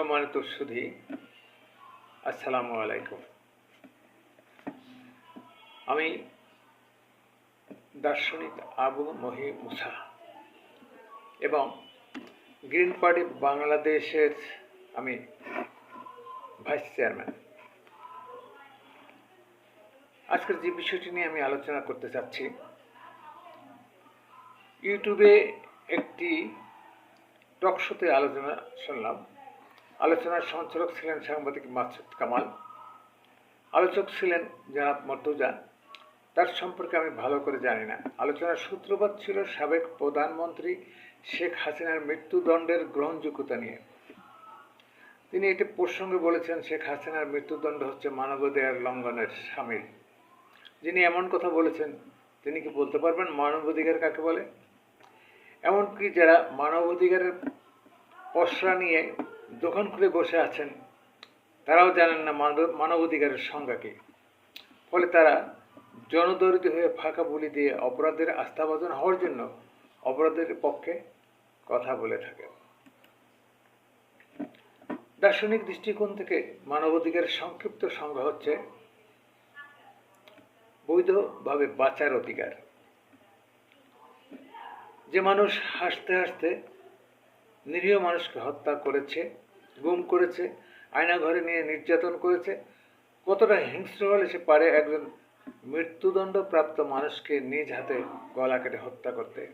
সম্মানিত সুধী, আসসালামু আলাইকুম। আমি দার্শনিক আবু মহি মুসা এবং গ্রিন পার্টি বাংলাদেশের আমি ভাইস চেয়ারম্যান। আজকের যে বিষয়টি নিয়ে আমি আলোচনা করতে চাচ্ছি, ইউটিউবে একটি টক শোতে আলোচনা শুনলাম। আলোচনার সঞ্চালক ছিলেন সাংবাদিক মাসুদ কামাল। আলোচক ছিলেন জনাব মর্তুজা। তার সম্পর্কে আমি ভালো করে জানি না। আলোচনার সূত্রপাত ছিল সাবেক প্রধানমন্ত্রী শেখ হাসিনার মৃত্যুদণ্ডের গ্রহণযোগ্যতা নিয়ে। তিনি এটি প্রসঙ্গে বলেছেন, শেখ হাসিনার মৃত্যুদণ্ড হচ্ছে মানবাধিকার লঙ্ঘনের সামিল। যিনি এমন কথা বলেছেন, তিনি কি বলতে পারবেন মানবাধিকার কাকে বলে? এমনকি যারা মানবাধিকারের পসরা নিয়ে দোকান খুলে বসে আছেন, তারাও জানেন না মানব- মানবাধিকারের সংজ্ঞা কী। ফলে তারা জনদরিদ্র হয়ে ফাঁকা বুলি দিয়ে অপরাধের আস্থাভাজন হওয়ার জন্য অপরাধের পক্ষে কথা বলে থাকে। দার্শনিক দৃষ্টিকোণ থেকে মানবাধিকারের সংক্ষিপ্ত সংজ্ঞা হচ্ছে বৈধভাবে বাঁচার অধিকার। যে মানুষ হাসতে হাসতে নিরীহ মানুষকে হত্যা করেছে, গুম করেছে আয়না ঘরে নিয়ে নির্যাতন করেছে। কতটা হিংস্র হলে সে পারে একজন মৃত্যুদণ্ড প্রাপ্ত মানুষকে নিজ হাতে গলা কেটে হত্যা করতে।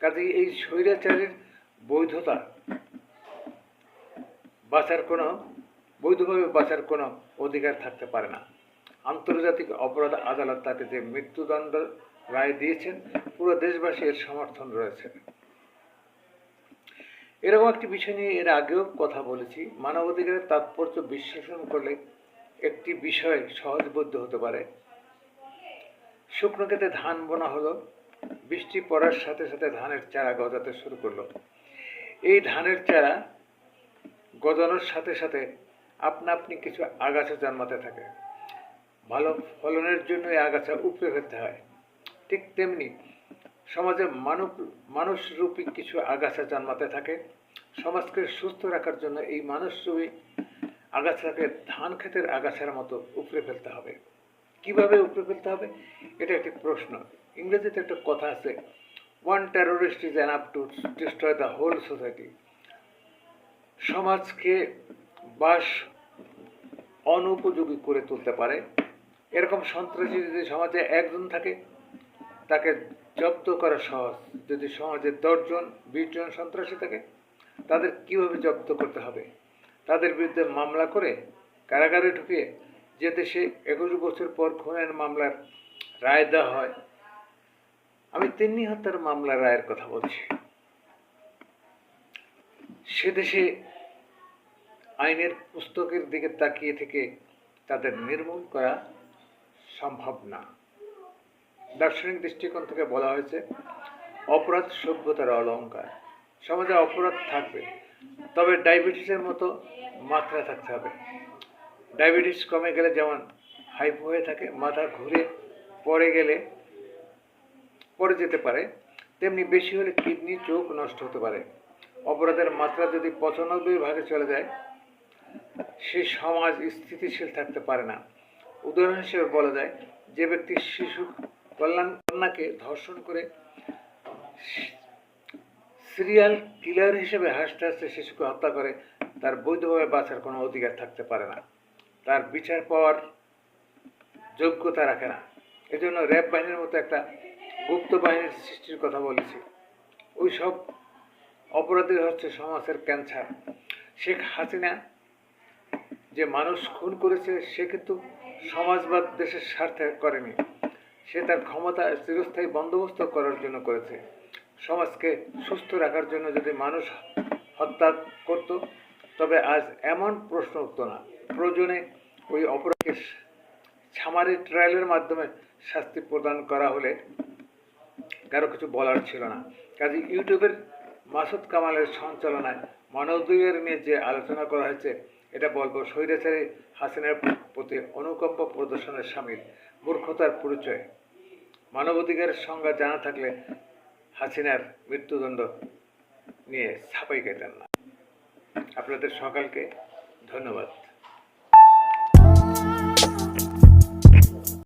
কাজেই এই স্বৈরাচারের বৈধতা বাঁচার কোনো, বৈধভাবে বাঁচার কোনো অধিকার থাকতে পারে না। আন্তর্জাতিক অপরাধ আদালত তাকে যে মৃত্যুদণ্ড রায় দিয়েছেন, পুরো দেশবাসী এর সমর্থন রয়েছে। এরকম একটি বিষয় নিয়ে এর আগেও কথা বলেছি। মানবাধিকারের তাৎপর্য বিশ্লেষণ করলে একটি বিষয় সহজবোধ্য হতে পারে। শুকনো ক্ষেতে ধান বোনা হলো, বৃষ্টি পড়ার সাথে সাথে ধানের চারা গজাতে শুরু করল। এই ধানের চারা গজানোর সাথে সাথে আপনা আপনি কিছু আগাছা জন্মাতে থাকে। ভালো ফলনের জন্য এই আগাছা উপড়ে ফেলতে হয়। ঠিক তেমনি সমাজে মানব, মানুষরূপী কিছু আগাছা জন্মাতে থাকে। সমাজকে সুস্থ রাখার জন্য এই মানুষরূপী আগাছাকে ধান ক্ষেতের আগাছার মতো উপড়ে ফেলতে হবে। কীভাবে উপড়ে ফেলতে হবে? এটা একটি প্রশ্ন। ইংরেজিতে একটা কথা আছে one terrorist is enough to destroy the whole society সমাজকে বাস অনুপযোগী করে তুলতে পারে। এরকম সন্ত্রাসী যদি সমাজে একজন থাকে, তাকে জব্দ করা সহজ। যদি সমাজে দশজন বিশ জন সন্ত্রাসী থাকে, তাদের কীভাবে জব্দ করতে হবে? তাদের বিরুদ্ধে মামলা করে কারাগারে ঢুকিয়ে যে দেশে একুশ বছর পর খুনের মামলার রায় দেওয়া হয়। আমি তিন্নি হত্যার মামলার রায়ের কথা বলছি। সে দেশে আইনের পুস্তকের দিকে তাকিয়ে থেকে তাদের নির্মূল করা সম্ভব না। দার্শনিক দৃষ্টিকোণ থেকে বলা হয়েছে, অপরাধ সভ্যতার অলঙ্কার। সমাজে অপরাধ থাকবে, তবে ডায়াবেটিসের মতো মাত্রা থাকতে হবে। ডায়াবেটিস কমে গেলে যেমন হাইপো হয়ে থাকে, মাথা ঘুরে পড়ে গেলে পড়ে যেতে পারে, তেমনি বেশি হলে কিডনি, চোখ নষ্ট হতে পারে। অপরাধের মাত্রা যদি পঁচানব্বই ভাগে চলে যায়, সে সমাজ স্থিতিশীল থাকতে পারে না। উদাহরণ হিসেবে বলা যায়, যে ব্যক্তি শিশু কল্যাণ কন্যাকে ধর্ষণ করে সিরিয়াল কিলার হিসেবে হাসতে হাসতে শিশুকে হত্যা করে, তার বৈধভাবে বাঁচার কোনো অধিকার থাকতে পারে না। তার বিচার পাওয়ার যোগ্যতা রাখে না। এজন্য র্যাব বাহিনীর মতো একটা গুপ্ত বাহিনীর সৃষ্টির কথা বলেছি। ওই সব অপরাধী হচ্ছে সমাজের ক্যান্সার। শেখ হাসিনা যে মানুষ খুন করেছে, সে কিন্তু সমাজবাদ দেশের স্বার্থে করেনি। সে তার ক্ষমতা চিরস্থায়ী বন্দোবস্ত করার জন্য করেছে। সমাজকে সুস্থ রাখার জন্য যদি মানুষ হত্যা করত, তবে আজ এমন প্রশ্ন উঠত না। প্রয়োজনে ওই অপরাধকে ছামারি ট্রায়ালের মাধ্যমে শাস্তি প্রদান করা হলে কারও কিছু বলার ছিল না। কাজে ইউটিউবের মাসুদ কামালের সঞ্চালনায় মানবাধিকার নিয়ে যে আলোচনা করা হয়েছে এটা বলব, স্বৈরাচারী হাসিনার প্রতি অনুকম্প প্রদর্শনের সামিল, মূর্খতার পরিচয়। মানবাধিকারের সংজ্ঞা জানা থাকলে হাসিনার মৃত্যুদণ্ড নিয়ে ছাপাই কেটেন না। আপনাদের সকালকে ধন্যবাদ।